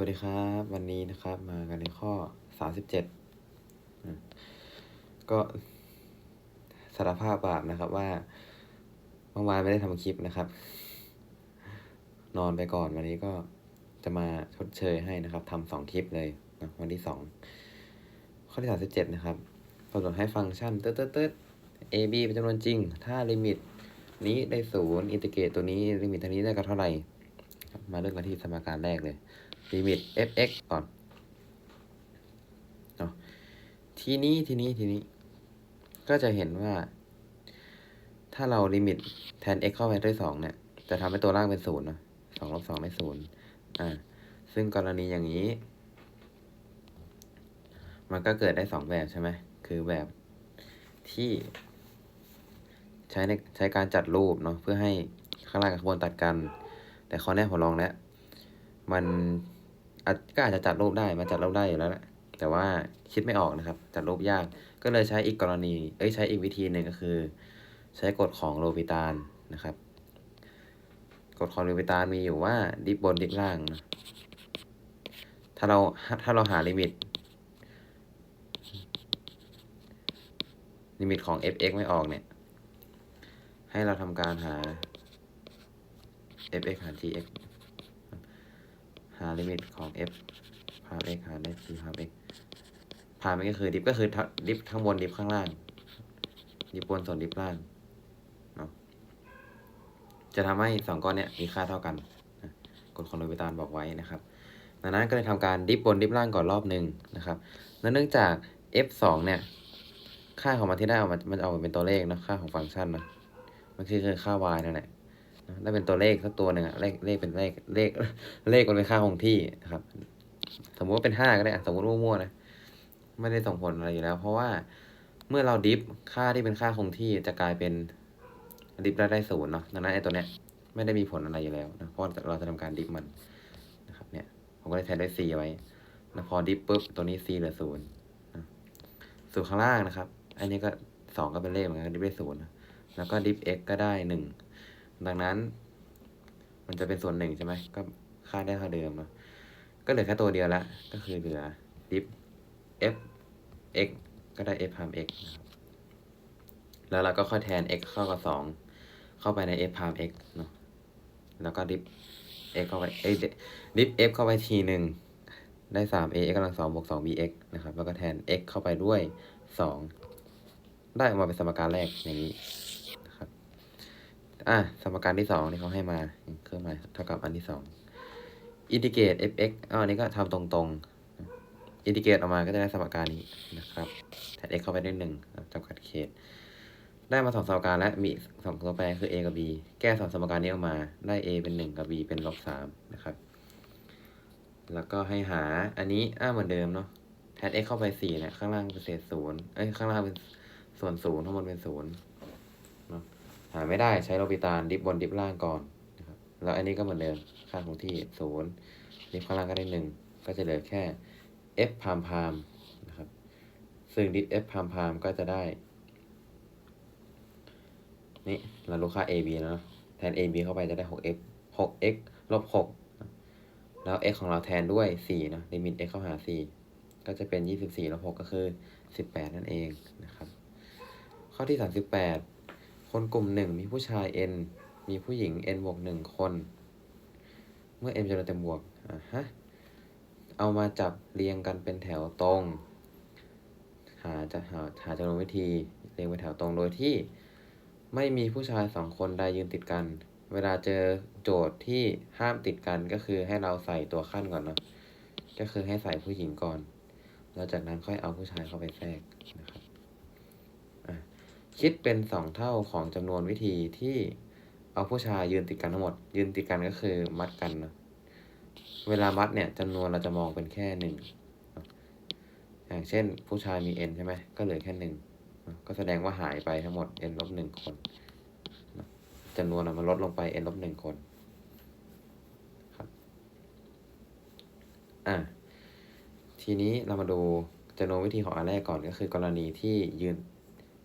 วัสดีครับ วันนี้นะครับ มากันในข้อสามสิบเจ็ดก็สารภาพบาปนะครับว่าเมื่อวานไม่ได้ทำคลิปนะครับ นอนไปก่อนวันนี้ก็จะมาชดเชยให้นะครับทำสองคลิปเลยนะวันที่สองข้อที่สามสิบเจ็ดนะครับกำหนดให้ฟังก์ชันเติร์ดเติร์ดเติร์ด a b เป็นจำนวนจริง ถ้าลิมิตนี้ได้ศูนย์อินทิเกรตตัวนี้ลิมิตตัวนี้ได้กับเท่าไหร่ครับมาเริ่มกันที่สมการแรกเลย ลิมิต f(x) ก่อนเนาะทีนี้ทีนี้ทีนี้ ก็จะเห็นว่า ถ้าเราลิมิตแทน x เข้าไปด้วยสองเนี่ย จะทำให้ตัวล่างเป็นศูนย์เนาะสองลบสองได้ศูนย์อ่า ซึ่งกรณีอย่างนี้ มันก็เกิดได้สองแบบใช่ไหม คือแบบที่ใช้ในใช้การจัดรูปเนาะเพื่อให้ข้างล่างกับข้างบนตัดกัน แต่ข้อแรกผมลองแล้ว มัน ก็อาจจะจัดรูปได้มันจัดรูปได้อยู่แล้วแหละแต่ว่าคิดไม่ออกนะครับ จัดรูปยากก็เลยใช้อีกกรณี เอ้ยใช้อีกวิธีหนึ่งก็คือ ใช้กฎของโลปิตานนะครับกฎของโลปิตานมีอยู่ว่าดิบบนดิบล่างนะถ้าเราถ้าเราหาลิมิตลิมิตของ f(x) ไม่ออกเนี่ย ให้เราทำการหา f(x) หาร g(x) หาลิมิตของ f พาม x หารได้ g พาม x พาม x ก็คือดิฟก็คือดิฟข้างบนดิฟข้างล่าง ดิฟบนส่วนดิฟล่างเนาะจะทำให้สองก้อนเนี้ยมีค่าเท่ากันนะกฎของโลปิตานบอกไว้นะครับดังนั้นก็เลยทำการดิฟบนดิฟล่างก่อนรอบหนึ่งนะครับและเนื่องจาก f สองเนี่ยค่าของมันที่ได้ออกมามันออกมาเป็นตัวเลขนะค่าของฟังก์ชันนะมันคือคือค่า y นั่นแหละ ถ้าเป็นตัวเลขสักตัวหนึ่งอะเลขเลขเป็นเลขเลขเลขมันเป็นค่าคงที่นะครับ สมมุติว่าเป็นห้าก็ได้สมมติมั่วๆนะไม่ได้ส่งผลอะไรอยู่แล้ว เพราะว่าเมื่อเราดิฟค่าที่เป็นค่าคงที่จะกลายเป็นดิฟแล้วได้ศูนย์เนาะดังนั้นไอ้ตัวเนี้ยไม่ได้มีผลอะไรอยู่แล้วนะเพราะเราจะทำการดิฟมันนะครับ เนี่ย ผมก็เลยแทนด้วย c ไว้แล้พอดิฟปุ๊บตัวนี้ c เหลือศูนย์ส่วนข้างล่างนะครับ อันนี้ก็สองก็เป็นเลขเหมือนกันดิฟได้ศูนย์แล้วก็ดิฟ x ก็ได้หนึ่ง ดังนั้น มันจะเป็นส่วนหนึ่งใช่ไหมก็ค่าได้เท่าเดิมเนาะก็เหลือแค่ตัวเดียวละก็คือเหลือดิฟ f x ก็ได้ f พาม x นะครับแล้วเราก็ค่อยแทน x เข้ากับสองเข้าไปใน f พาม x เนาะแล้วก็ดิฟ x เข้าไปเอ้ดิฟ f เข้าไปทีหนึ่งได้สาม a x กำลังสองบวกสอง b x นะครับ แล้วก็แทน x เข้าไปด้วยสองได้ออกมาเป็นสมการแรกอย่างนี้ อะสมการที่สองที่เขาให้มาเครื่องหมายเท่ากับอันที่สองอินทิเกรต f(x) อ๋ออันนี้ก็ทำตรงๆอินทิเกรตออกมาก็จะได้สมการนี้นะครับแทน x เข้าไปด้วยหนึ่งจำกัดเขต ได้มาสองสมการและมีสองตัวแปรคือ a กับ b แก้สองสมการนี้ออกมาได้ a เป็นหนึ่งกับ b เป็นลบสามนะครับ แล้วก็ให้หาอันนี้อ้าเหมือนเดิมเนาะแทน x เข้าไปสี่เนี่ยข้างล่างเป็นเศษศูนย์เอ้ยข้างล่างเป็นส่วนศูนย์ข้างบนเป็นศูนย์เนาะ หาไม่ได้ใช้โลปิตานดิฟบนดิฟล่างก่อนนะครับแล้วอันนี้ก็เหมือนเดิมค่าคงที่ศูนย์ดิฟข้างล่างก็ได้หนึ่งก็จะเหลือแค่ f พามพามนะครับซึ่งดิฟ f พามพามก็จะได้ นี่เรารู้ค่า ab แล้วเนะแทน ab เข้าไปจะได้ 6x 6x ลบ6แล้ว x ของเราแทนด้วย4นะลิมิต x เข้าหา 4 ก็จะเป็น 24ลบ6ก็คือ 18 นั่นเองนะครับ ข้อที่ 38 คนกลุ่มหนึ่งมีผู้ชาย n มีผู้หญิง n บวกหนึ่งคน เมื่อ n จำนวนเต็มบวกอะฮะเอามาจับเรียงกันเป็นแถวตรง หาจะหาหาจำนวนวิธีเรียงเป็นแถวตรงโดยที่ไม่มีผู้ชายสองคนใดยืนติดกัน เวลาเจอโจทย์ที่ห้ามติดกันก็คือให้เราใส่ตัวขั้นก่อนเนาะก็คือให้ใส่ผู้หญิงก่อน แล้วจากนั้นค่อยเอาผู้ชายเข้าไปแทรกนะครับ คิดเป็นสองเท่าของจำนวนวิธีที่เอาผู้ชายยืนติดกันทั้งหมด ยืนติดกันก็คือมัดกันนะเวลามัดเนี่ยจำนวนเราจะมองเป็นแค่หนึ่งอย่างเช่นผู้ชายมี n ใช่ไหมก็เหลือแค่หนึ่งก็แสดงว่าหายไปทั้งหมด n ลบหนึ่งคนจำนวนมันลดลงไป n ลบหนึ่งคนครับอะทีนี้เรามาดูจำนวนวิธีของอันแรกก่อนก็คือกรณีที่ยืน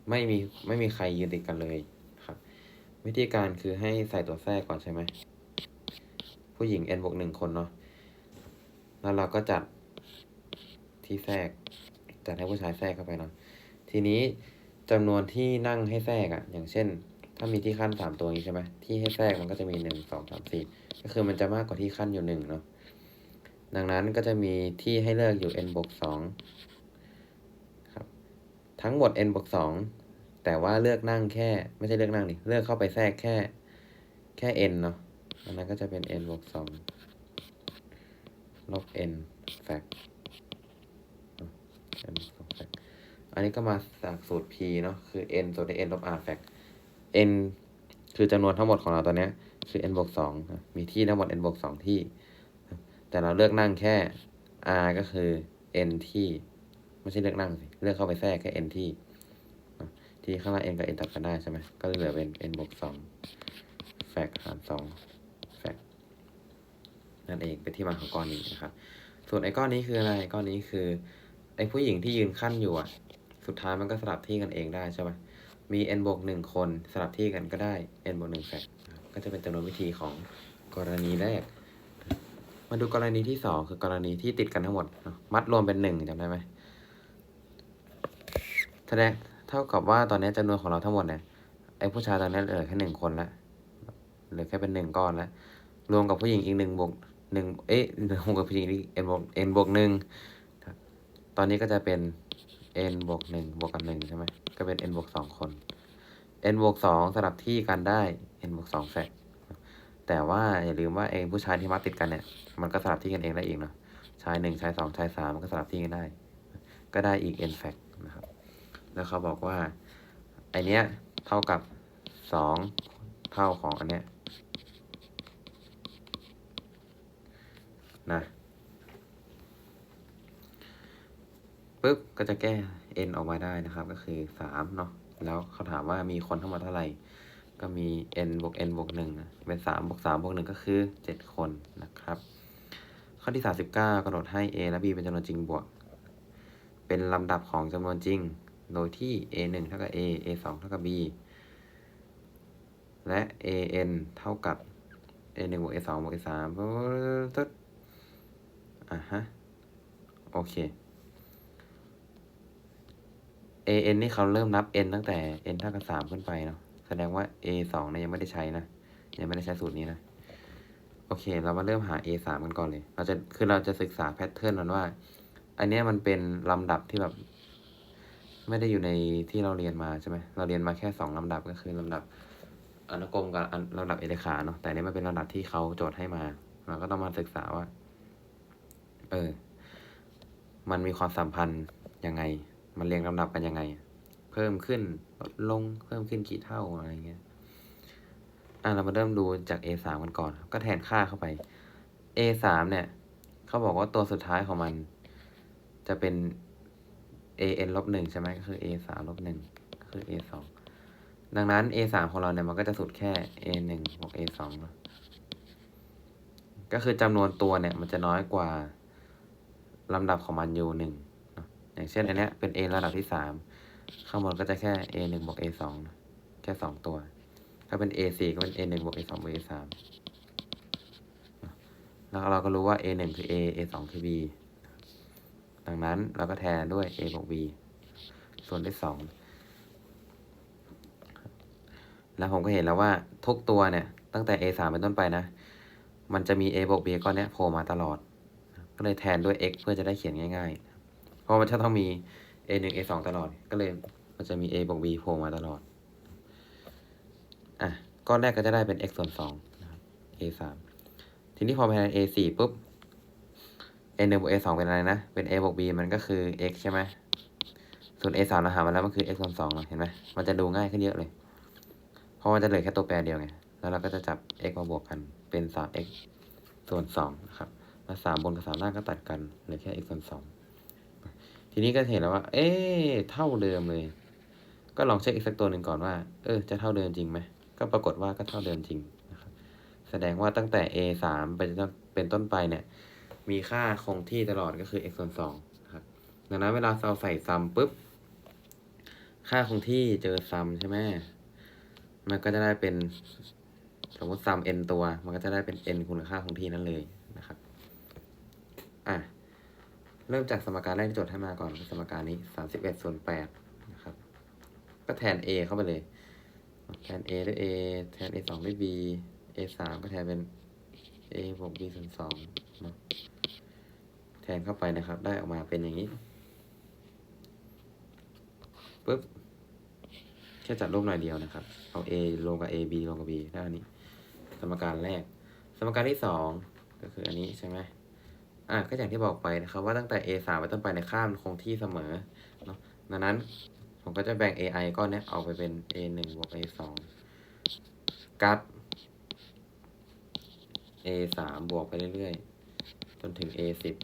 ไม่มีไม่มีใครยืนติดกันเลยครับ วิธีการคือให้ใส่ตัวแทรกก่อนใช่ไหม ผู้หญิง n บวกหนึ่งคนเนาะแล้วเราก็จัดที่แทรกจัดให้ผู้ชายแทรกเข้าไปเนาะทีนี้จำนวนที่นั่งให้แทรกอะ่ะ อย่างเช่น ถ้ามีที่ขั้นสามตัวนี้ใช่ไหมที่ให้แทรกมันก็จะมีหนึ่งสองสามสี่ก็คือมันจะมากกว่าที่ขั้นอยู่หนึ่งเนาะดังนั้นก็จะมีที่ให้เลือกอยู่ n บวกสอง ทั้งหมด n บวกสองแต่ว่าเลือกนั่งแค่ ไม่ใช่เลือกนั่งดิเลือกเข้าไปแทรกแค่แค่ n เนาะอันนั้นก็จะเป็น n บวกสองลบ n แฟก n บวกองแฟกอันนี้ก็มาจากสูตร p เนาะคือ n ส่วนด้วย n ลบ r แฟก n คือจำนวนทั้งหมดของเราตอนเนี้ยคือ n บวกสองมีที่ทั้งหมด n บวกสองที่ แต่เราเลือกนั่งแค่ r ก็คือ n ที่ ไม่ใช่เลือกนั่งสิ เลือกเข้าไปแทรกแค่ n ที่ ที่ข้างล่าง n กับ n ตัดกันได้ใช่ไหม ก็เหลือเป็น n บวกสองแฟกหารสองแฟกนั่นเองเป็นที่มาของก้อนนี้นะครับ ส่วนไอ้ก้อนนี้คืออะไร ก้อนนี้คือไอ้ผู้หญิงที่ยืนขั้นอยู่อะ สุดท้ายมันก็สลับที่กันเองได้ใช่ไหมมี n บวกหนึ่งคนสลับที่กันก็ได้ n บวกหนึ่งแฟกก็จะเป็นจำนวนวิธีของกรณีแรก มาดูกรณีที่สองคือกรณีที่ติดกันทั้งหมด มัดรวมเป็นหนึ่งจำได้ไหม แสดงเท่ากับว่าตอนนี้จำนวนของเราทั้งหมดเนี่ยไอ้ผู้ชายตอนนี้เหลือแค่หนึ่งคนละเหลือแค่เป็นหนึ่งก้อนละรวมกับผู้หญิงอีกหนึ่งบวกหนึ่งเอ๊ะรวมกับผู้หญิงอีก n บวก n บวกหนึ่งตอนนี้ก็จะเป็น n บวกหนึ่งบวกกับหนึ่งใช่ไหมก็เป็น n บวกสองคน n บวกสองสลับที่กันได้ n บวกสองแฟกแต่ว่าอย่าลืมว่าเองผู้ชายที่มัดติดกันเนี่ย มันก็สลับที่กันเองได้อีกเนาะชายหนึ่งชายสองชายสามมันก็สลับที่กันได้ ก็ได้อีก n fact นะครับ แล้วเขาบอกว่าไอเนี้ยเท่ากับสองเท่าของอันเนี้ยนะปุ๊บก็จะแก้ n ออกมาได้นะครับ ก็คือสามเนาะแล้วเขาถามว่ามีคนทั้งหมดเท่าไหร่ ก็มี n บวก n บวกหนึ่งเป็นสามบวกสามบวกหนึ่งก็คือเจ็ดคนนะครับ ข้อที่สาสิบเก้ากำหนดให้ a และ b เป็นจำนวนจริงบวก เป็นลำดับของจำนวนจริง โดยที่ a หนึ่งเท่ากับ a a สองเท่ากับ b และ a n เท่ากับ a หนึ่งบวก a สองบวก a สามตึ๊ดอะฮะ โอเค a n นี่เขาเริ่มนับ n ตั้งแต่ n เท่ากับสามขึ้นไปเนาะ แสดงว่า a สองเนี่ยยังไม่ได้ใช้นะ ยังไม่ได้ใช้สูตรนี้นะ โอเค เรามาเริ่มหา a สามกันก่อนเลย เราจะ คือเราจะศึกษาแพทเทิร์นมันว่า อันเนี้ยมันเป็นลำดับที่แบบ ไม่ได้อยู่ในที่เราเรียนมาใช่ไหมเราเรียนมาแค่สองลำดับก็คือลำดับอนุกรมกับอันลำดับเอเลขาเนาะแต่นนี้มันเป็นลำดับที่เขาโจทย์ให้มาเราก็ต้องมาศึกษาว่า เออ มันมีความสัมพันธ์ยังไง มันเรียงลำดับกันยังไง เพิ่มขึ้นลดลงเพิ่มขึ้นกี่เท่าอะไรเงี้ยอะเรามาเริ่มดูจาก A สามกันก่อน ก็แทนค่าเข้าไป A สามเนี่ย เขาบอกว่าตัวสุดท้ายของมัน จะเป็น A n ลบหนึ่งใช่ไหมก็คือ A สามลบหนึ่งก็คือ A สองดังนั้น A สามของเราเนี่ยมันก็จะสุดแค่ A หนึ่งบวก A สองก็คือจำนวนตัวเนี่ยมันจะน้อยกว่าลำดับของมันอยู่หนึ่งอะอย่างเช่นอันเนี้ยเป็น A ระดับที่สามข้างบนก็จะแค่ a หนึ่งบวก a สองแค่สองตัว ถ้าเป็น a สี่ก็เป็น a หนึ่งบวก a สองบวก a สามแล้วเราก็รู้ว่า a หนึ่งคือ a a สองคือ b ดังนั้นเราก็แทนด้วย a บวก b ส่วนด้วยสองแล้วผมก็เห็นแล้วว่าทุกตัวเนี่ย ตั้งแต่ a สามเป็นต้นไปนะ มันจะมี a บวก b ก้อนนี้โผล่มาตลอด ก็เลยแทนด้วย x เพื่อจะได้เขียนง่ายๆ เพราะมันจะต้องมี a หนึ่ง a สองตลอด ก็เลยมันจะมี a บวก b โผล่มาตลอด อะ ก้อนแรกก็จะได้เป็น x ส่วนสองนะครับ a สามทีนี้พอแทน a สี่ปุ๊บ a หนึ่งบวก a สองเป็นอะไรนะ เป็น a บวก b มันก็คือ x ใช่ไหมส่วน a สามเราหามาแล้วมันคือ x ส่วนสองเห็นไหมมันจะดูง่ายขึ้นเยอะเลย เพราะมันจะเหลือแค่ตัวแปรเดียวไง แล้วเราก็จะจับ x มาบวกกัน เป็นสาม x ส่วนสองนะครับแล้วสามบนกับสามล่างก็ตัดกัน เหลือแค่ x ส่วนสองทีนี้ก็เห็นแล้วว่า เอ๊เท่าเดิมเลย ก็ลองเช็คอีกสักตัวหนึ่งก่อนว่า เออ จะเท่าเดิมจริงไหม ก็ปรากฏว่าก็เท่าเดิมจริงนะครับ แสดงว่าตั้งแต่ a สามเป็นต้นเป็นต้นไปเนี่ย มีค่าคงที่ตลอดก็คือ x ส่วนสองนะครับ ดังนั้นเวลาเราใส่ซัมปุ๊บ ค่าคงที่เจอซัมใช่ไหมมันก็จะได้เป็นสมมติซัม n ตัว มันก็จะได้เป็น n คูณค่าคงที่นั่นเลยนะครับ อะ เริ่มจากสมการแรกที่โจทย์ให้มาก่อนสมการนี้สามสิบเอ็ดส่วนแปดนะครับก็แทน a เข้าไปเลย แทน a ด้วย a แทน a สองด้วย b a สามก็แทนเป็น a บวก b ส่วนสองเนาะ แทนเข้าไปนะครับ ได้ออกมาเป็นอย่างนี้ปุ๊บแค่จัดรูปหน่อยเดียวนะครับ เอา a ลงกับ a b ลงกับ b ได้อันนี้ สมการแรก สมการที่สองก็คืออันนี้ใช่ไหมอะก็อย่างที่บอกไปนะครับ ว่าตั้งแต่ a สามไปต้นไปในยค่ามันคงที่เสมอเนาะดังนั้นผมก็จะแบ่ง ai ก้อนนี้ออกไปเป็น a หนึ่งบวก a สองกับ a สามบวกไปเรื่อยๆ จนถึง a สิบ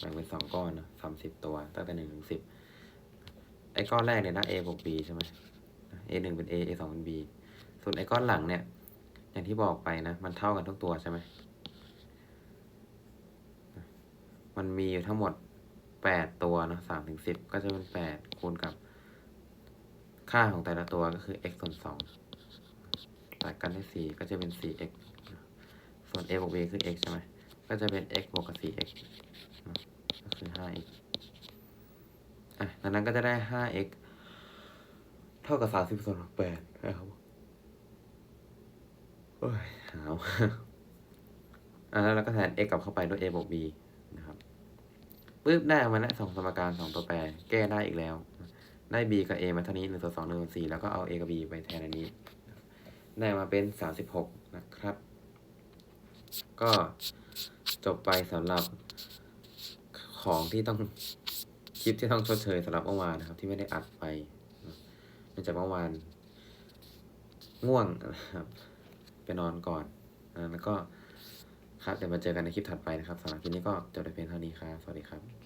แบ่งเป็นสองก้อนนะสามสิบตัว ตั้งแต่หนึ่งถึงสิบไอ้ก้อนแรกเนี่ยได้ a บวก b ใช่ไหม a หนึ่งเป็น a a สองเป็น b ส่วนไอ้ก้อนหลังเนี่ย อย่างที่บอกไปนะ มันเท่ากันทุกตัวใช่ไหม มันมีอยู่ทั้งหมดแปดตัวนะสามถึงสิบก็จะเป็นแปดคูณกับ ค่าของแต่ละตัวก็คือ x ส่วนสองตัดกันได้สี่ก็จะเป็นสี่ x ส่วน a บวก b คือ x ใช่ไหม ก็จะเป็น x บวกกับสี่ x คือห้า x อะดังนั้นก็จะได้ห้า x เท่ากับสามสิบส่วนแปดนะครับโอ้ยหาวอะแล้วเราก็แทน x กลับเข้าไปด้วย a บวก b นะครับปึ๊บได้ออกมาแล้วสองสมการสองตัวแปร แก้ได้อีกแล้ว ได้ b กับ a มาเท่านี้หนึ่งส่วนสองหนึ่งส่วนสี่แล้วก็เอา a กับ b ไปแทนอันนี้ ได้มาเป็นสามสิบหกนะครับ ก็จบไปสำหรับ ของที่ต้องคลิปที่ต้องชดเชยสำหรับเมื่อวานนะครับ ที่ไม่ได้อัดไปเนื่องจากเมื่อวานง่วงนะครับ ไปนอนก่อนแล้วก็ครับเดี๋ยวมาเจอกันในคลิปถัดไปนะครับสำหรับคลิปนี้ก็จบแต่เพียงเท่านี้ครับสวัสดีครับ